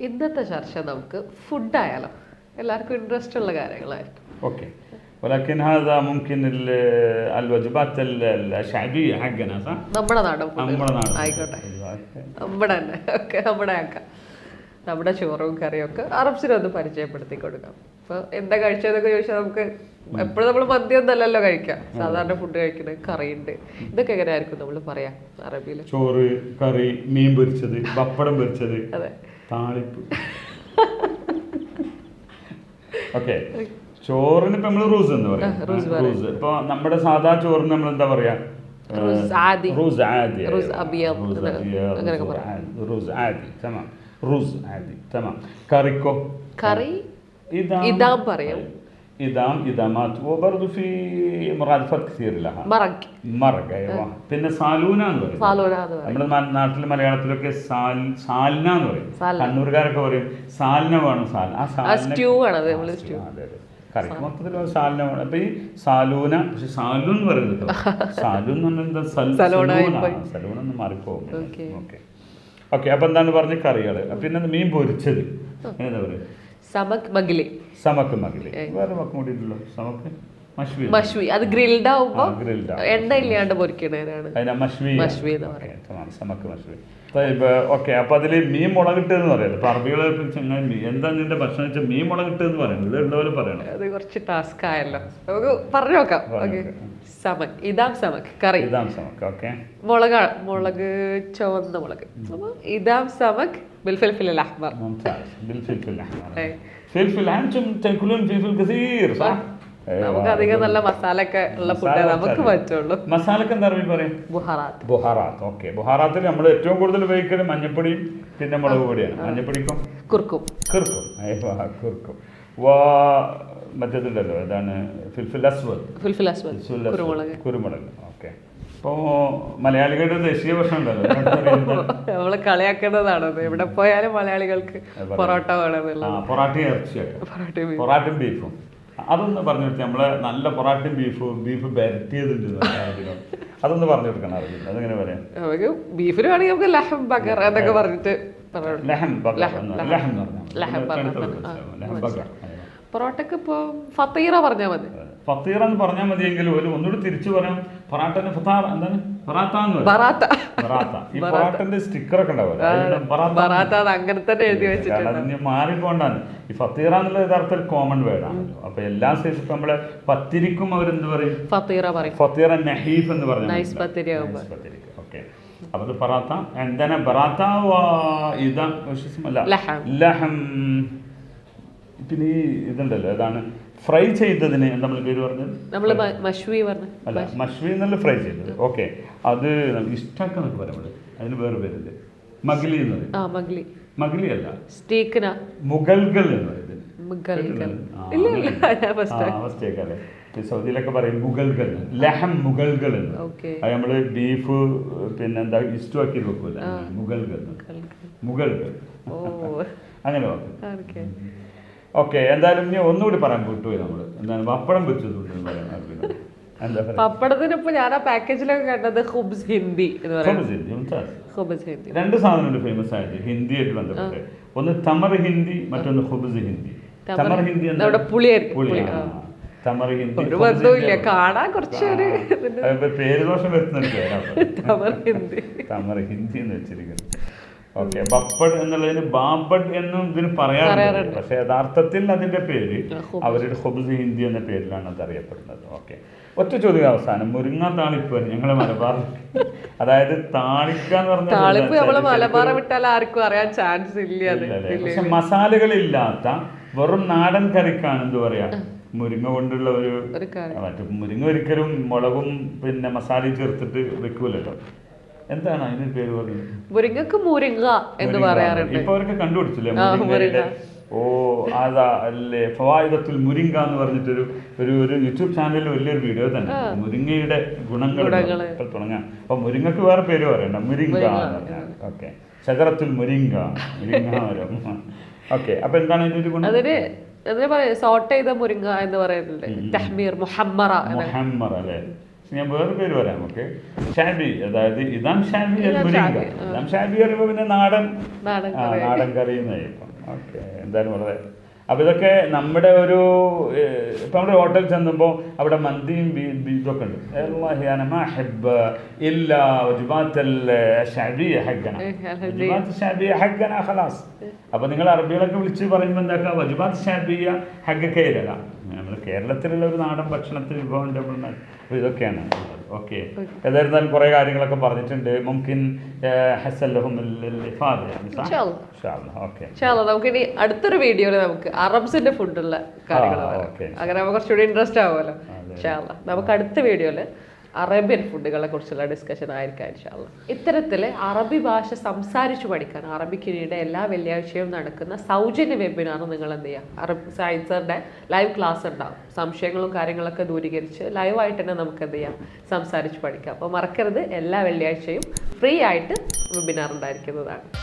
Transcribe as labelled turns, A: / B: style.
A: ഇന്നത്തെ ചർച്ച നമുക്ക് ഫുഡായാലോ എല്ലാവർക്കും ഇൻട്രസ്റ്റ് ഉള്ള കാര്യങ്ങളായിരിക്കും
B: اوكي ولكن هذا ممكن ال- الوجبات ال- الشعبيه حقنا صح؟
A: നമ്മുടെ നാടൻ food.
B: നമ്മുടെ നാട്
A: ആയിക്കോട്ടെ നമ്മുടെ തന്നെ ഒക്കെ നമ്മുടെ ആക്കാം നമ്മുടെ ചോറും കറിയും ഒക്കെ അറബ്സിനെ ഒന്ന് പരിചയപ്പെടുത്തി കൊടുക്കാം അപ്പൊ എന്താ കഴിച്ചതെന്നൊക്കെ ചോദിച്ചാൽ നമുക്ക് എപ്പോഴും നമ്മൾ മന്തി ഒന്നല്ലല്ലോ കഴിക്കാം സാധാരണ ഫുഡ് കഴിക്കുന്നത് കറിയുണ്ട് ഇതൊക്കെ എങ്ങനെയായിരിക്കും നമ്മൾ പറയാം അറബിയിൽ
B: ചോറ് കറി മീൻ പൊരിച്ചത് പപ്പടം പൊരിച്ചത്
A: അതെ
B: താളിപ്പ്. ഓക്കെ. ചോറിന് ഇപ്പൊ നമ്മൾ റൂസ് എന്ന് പറയാം. ഇപ്പൊ നമ്മുടെ സാധാ ചോറിന് നമ്മൾ എന്താ പറയാ? കറിക്കോ?
A: കറി ഇതാ പറയാം.
B: إدام إدامات وبرضه في مرادفات كثير لها
A: മറക്കി
B: മറക അയ്യോ. പിന്നെ സാലൂന എന്ന് പറയും
A: സാലൂന എന്ന് പറയും
B: നമ്മുടെ നാ- നാട്ടിൽ മലയാളത്തിലൊക്കെ സാൽ സാൽന എന്ന് പറയും
A: സാൽന.
B: കണ്ണൂർക്കാരൊക്കെ പറയും സാലിന വേണം സാൽ ആ
A: ആ
B: സാലിന
A: സ്റ്റ്യൂ ആണത് നമ്മൾ സ്റ്റ്യൂ
B: അതെ അതെ കറിക്ക് മൊത്തത്തിൽ ഒരു സാലിന വേണം അപ്പൊ ഈ സാലൂന പക്ഷെ സാലു എന്ന് പറയുന്നത് കേട്ടോ. സാലു എന്ന് പറഞ്ഞാൽ എന്താ സൽ-
A: സലൂണായി
B: സലൂണ.
A: പോയി.
B: സലൂൺ എന്ന് മാറിപ്പോകും
A: Okay.
B: ഓക്കെ ഓക്കെ അപ്പൊ എന്താണ് പറഞ്ഞ കറികള് പിന്നെ മീൻ പൊരിച്ചത് എന്താ പറയുക
A: സമക് മഗ്ലി
B: സമക്ക് മകിൽ. വേറെ കൂടി സമക്ക്. മഷ്വി
A: മഷ്വി അത് ഗ്രിൽഡ് ആവുമ്പോ
B: ആ, grilled ആവും.
A: എണ്ണ ഇല്ലാണ്ട് പൊരിക്കണേനാണ്
B: അതിനാ മഷ്വി
A: മഷ്വി എന്ന്
B: ഓക്കേ, തമാം, സമക്ക് മഷ്വി ഓക്കെ അപ്പൊ അതില് മീൻ മുളകിട്ട് എന്ന് പറയുന്നത് ഇപ്പൊ അറബികളെ ചങ്ങായി മീൻ എന്താ നിന്റെ ഭക്ഷണം വെച്ചാൽ മീൻ മുളകിട്ട് എന്ന് പറയുന്നത് ഇത് ഉള്ളവരെ പറയണം
A: അത് കുറച്ച് ടാസ്ക് ആയല്ലോ നമുക്ക് പറഞ്ഞു നോക്കാം
B: പറഞ്ഞു
A: ഓക്കെ സമക് ഇതാം സമക് കറി
B: ഇതാം സമക്ക് ഓക്കെ
A: മുളക് മുളക് ചുവന്ന മുളക് അപ്പൊ ഇതാം സമക് ബിൽഫിൽ അഹ്മർ
B: ممتاز بالفلفل الاحمر
A: إيه.
B: فلفل انتم تاكلون فلفل كثير صح؟
A: നമുക്ക് അധികം നല്ല മസാല ഒക്കെ ഉള്ള ഫുഡേ നമുക്ക് പറ്റുള്ളൂ.
B: മസാലക്ക് എന്താ അറബി പറയും?
A: ബുഹറാത്ത്.
B: ബുഹാറാത്ത് ഓക്കെ. ബുഹാറാത്തിൽ നമ്മൾ ഏറ്റവും കൂടുതൽ ഉപയോഗിക്കുന്നത് മഞ്ഞപ്പൊടിയും പിന്നെ മുളക് പൊടിയാണ്. മഞ്ഞപ്പൊടിക്കും?
A: കുർക്കും
B: കുർക്കും കിർക്കും വാ മറ്റേതുണ്ടല്ലോ അതാണ് ഫിൽഫിൽ അസ്വദ്
A: ഫിൽഫിൽ അസ്വദ്. കുരുമുളക്.
B: കുരുമുളക് ഓക്കെ. അപ്പോൾ മലയാളികളുടെ ദേശീയ ഭക്ഷണം ഉണ്ടല്ലോ?
A: നമ്മൾ കളിയാക്കുന്നതാണത് എവിടെ പോയാലും മലയാളികൾക്ക് പൊറോട്ട വേണമെന്നുള്ള
B: പൊറാട്ടയും ഇറച്ചിയൊക്കെ. പൊറാട്ടയും ബീഫും. അതൊന്ന് പറഞ്ഞു കൊടുത്ത് നമ്മളെ നല്ല പൊറാട്ടയും ബീഫും ബീഫ് ബരട്ടിയതുണ്ട് അതൊന്ന് പറഞ്ഞു കൊടുക്കണം അറിയില്ല അതെങ്ങനെ പറയാം?
A: നമുക്ക് ബീഫിന് വേണമെങ്കിൽ നമുക്ക് ലഹം ബഗർ എന്നൊക്കെ പറഞ്ഞിട്ട് പറയാം
B: ലഹം ബഗർ
A: ലഹം, ലഹം. പൊറോട്ടക്ക് ഇപ്പൊ ഫത്തീറ പറഞ്ഞാൽ മതി.
B: ഫത്തീറ എന്ന് പറഞ്ഞാൽ മതിയെങ്കിലും ഒരു ഒന്നുകൂടി തിരിച്ചു പറയാം. പൊറാട്ടന് ഫത്താർ എന്താണ്? പൊറാട്ടന്റെ സ്റ്റിക്കർ ഒക്കെ ഉണ്ടാവില്ല
A: അങ്ങനെ തന്നെ എഴുതി വെച്ചിട്ടുണ്ട്.
B: മാറിക്കൊണ്ടാണ്. ഈ ഫത്തീറ എന്നുള്ള യഥാർത്ഥ ഒരു കോമൺ വേർഡ് ആണല്ലോ അപ്പൊ എല്ലാ സൈസ് നമ്മളെ പത്തിരിക്കും അവരെന്ത് പറയും?
A: ഫത്തീറ പറയും.
B: ഫത്തീറ നഹീഫ് എന്ന്
A: പറഞ്ഞു
B: ഓക്കെ. അപ്പൊ ഇത് പറാത്ത. എന്താണ്? പറാത്ത ഇതാ.
A: ലഹം.
B: പിന്നെ ഈ ഇതുണ്ടല്ലോ ഏതാണ്? ഫ്രൈ ചെയ്തതിന് നമ്മൾ പേര് പറഞ്ഞത്?
A: നമ്മൾ മഷ്വി പറഞ്ഞു.
B: അല്ല മഷ്വി. എന്നല്ല ഫ്രൈ ചെയ്തത്. ഓക്കെ. അത് ഇഷ്ടമൊക്കെ എന്നൊക്കെ പറയാം നമ്മൾ. അതിന് വേറെ പേരുണ്ട്. മഗ്ലി എന്ന്
A: ആ മഗ്ലി
B: മഗ്ലി അല്ല.
A: സ്റ്റീക്കിന. മുഗൽകൾ.
B: ഈ സൗദിയിലൊക്കെ പറയും മുഗൾകൾ ലഹം മുഗൾകൾ എന്ന്. അത് നമ്മൾ ബീഫ് പിന്നെന്താ ഇഷ്ടു ആക്കി വെക്കൂല മുഗൾകൾ മുഗൾകൾ അങ്ങനെ
A: ഓക്കെ.
B: ഓക്കെ എന്തായാലും ഇനി ഒന്നുകൂടി പറയാൻ വിട്ടുപോയി നമ്മൾ എന്താണ് പപ്പടം വെച്ച് എന്ന് പറയാൻ ആഗ്രഹിക്കുന്നു. എന്താ പറയാ?
A: പപ്പടത്തിന് ഇപ്പൊ ഞാൻ ആ പാക്കേജിലൊക്കെ കണ്ടത് ഹുബ്സ് ഹിന്ദി എന്ന് പറയുന്നത്
B: രണ്ട് സാധനമുണ്ട് ഫേമസ് ആയിട്ട് ഹിന്ദിയായിട്ട് ബന്ധപ്പെട്ട്. ഒന്ന് തമർ ഹിന്ദി മറ്റൊന്ന് ഹുബ്സ് ഹിന്ദി.
A: തമർ-
B: ഹിന്ദി. തമർ ഹിന്ദി
A: ഒരു ബന്ധവുമില്ല. കാണാൻ
B: കുറച്ച് പേര് ദോഷം വരുത്തുന്നുണ്ട്
A: തമർ ഹിന്ദി.
B: തമർ ഹിന്ദി എന്ന് വെച്ചിരിക്കുന്നത് ഓക്കെ ബപ്പഡ് എന്നുള്ളതിന് ബാബഡ് എന്നും ഇതിന് പറയാറുണ്ട്. പക്ഷെ യഥാർത്ഥത്തിൽ അതിന്റെ പേര്. അവരുടെ ഹുബ്സ് ഹിന്ദി എന്ന പേരിലാണ് അത് അറിയപ്പെടുന്നത് ഓക്കെ ഒറ്റ ചോദ്യം അവസാനം. മുരിങ്ങ താളിപ്പ് ഞങ്ങളെ മലബാർ അതായത് താളിക്ക എന്ന് പറഞ്ഞാൽ
A: നമ്മൾ വിട്ടാൽ ആർക്കും അറിയാൻ ചാൻസ് ഇല്ല
B: പക്ഷെ മസാലകളില്ലാത്ത വെറും നാടൻ കറിക്കാണ് എന്ത് പറയാ? മുരിങ്ങ കൊണ്ടുള്ള ഒരു മറ്റു മുരിങ്ങ ഒരിക്കലും മുളകും പിന്നെ മസാലയും ചേർത്തിട്ട് വെക്കൂലല്ലോ. എന്താണ് അതിന് പേര് പറഞ്ഞത്?
A: മുരിങ്ങക്ക് മുരിങ്ങ എന്ന് പറയാറുണ്ട്.
B: ഇപ്പൊ അവർക്ക് കണ്ടുപിടിച്ചില്ലേ? മുരിങ്ങയുടെ. ഓ അതാ അല്ലേ? ഫവായുധത്തുൽ മുരിങ്ക എന്ന് പറഞ്ഞിട്ടൊരു ഒരു ഒരു യൂട്യൂബ് ചാനലിൽ വലിയൊരു വീഡിയോ തന്നെ. മുരിങ്ങയുടെ ഗുണങ്ങൾ തുടങ്ങാം. അപ്പൊ മുരിങ്ങക്ക് വേറെ പേര് പറയണ്ട. മുരിങ്ക ഓക്കെ. ശകരത്തിൽ മുരിങ്ക മുരിങ്ങ മരം. ഓക്കെ. അപ്പൊ എന്താണ് ഇതിന്റെ ഒരു ഗുണം?
A: അതിന് അതിന് പറയാം സോട്ട് ചെയ്ത മുരിങ്ങ എന്ന് പറയുന്നുണ്ട്. തഹ്മീർ മുഹമ്മറ എന്ന്.
B: മുഹമ്മർ അല്ലെ? ഞാൻ വേറെ പേര് പറയാം ഓക്കെ ഷാബി അതായത് ഇതാം ഷാബി മുരിങ്ക ഇതാം ഷാബി പറയുമ്പോൾ പിന്നെ നാടൻ
A: നാടൻ കറി.
B: എന്നായിരിക്കും ഓക്കെ എന്തായാലും വളരെ. അപ്പോൾ ഇതൊക്കെ നമ്മുടെ ഒരു ഇപ്പം നമ്മുടെ ഹോട്ടൽ ചെന്നുമ്പോൾ അവിടെ മന്തിയും ഇതൊക്കെ ഉണ്ട്. അപ്പോൾ നിങ്ങൾ അറബികളൊക്കെ വിളിച്ച് പറയുമ്പോൾ എന്താക്കുക വജുബാത്ത് ഷാബിയ ഹഗ്ഗ കയ്യിലല്ല നമ്മൾ കേരളത്തിലുള്ള ഒരു നാടൻ ഭക്ഷണത്തിൽ വിഭവം അപ്പോൾ ഇതൊക്കെയാണ്. ഓക്കെ. ഏതായിരുന്നാലും കുറേ കാര്യങ്ങളൊക്കെ പറഞ്ഞിട്ടുണ്ട്. മുംകിൻ. ഓക്കെ.
A: നമുക്കിനി അടുത്തൊരു വീഡിയോയിൽ നമുക്ക് അറബ്സിന്റെ ഫുഡുള്ള കാര്യങ്ങൾ. അങ്ങനെ നമുക്ക് കുറച്ചുകൂടി ഇൻട്രസ്റ്റ് ആവുമല്ലോ. നമുക്ക് അടുത്ത വീഡിയോയിൽ അറേബ്യൻ ഫുഡുകളെ കുറിച്ചുള്ള ഡിസ്കഷൻ ആയിരിക്കാം ഇൻഷാല്ല ഇത്തരത്തിൽ അറബി ഭാഷ സംസാരിച്ചു പഠിക്കാൻ അറബിക്കിനിയുടെ എല്ലാ വെള്ളിയാഴ്ചയും നടക്കുന്ന സൗജന്യ വെബിനാർ നിങ്ങൾ എന്ത് ചെയ്യുക അറബ് സയൻസറിന്റെ ലൈവ് ക്ലാസ് ഉണ്ടാവും. സംശയങ്ങളും കാര്യങ്ങളൊക്കെ ദൂരീകരിച്ച് ലൈവായിട്ട് തന്നെ നമുക്ക് എന്ത് ചെയ്യാം? സംസാരിച്ച് പഠിക്കാം. അപ്പോൾ മറക്കരുത്. എല്ലാ വെള്ളിയാഴ്ചയും ഫ്രീ ആയിട്ട് വെബിനാർ ഉണ്ടായിരിക്കുന്നതാണ്.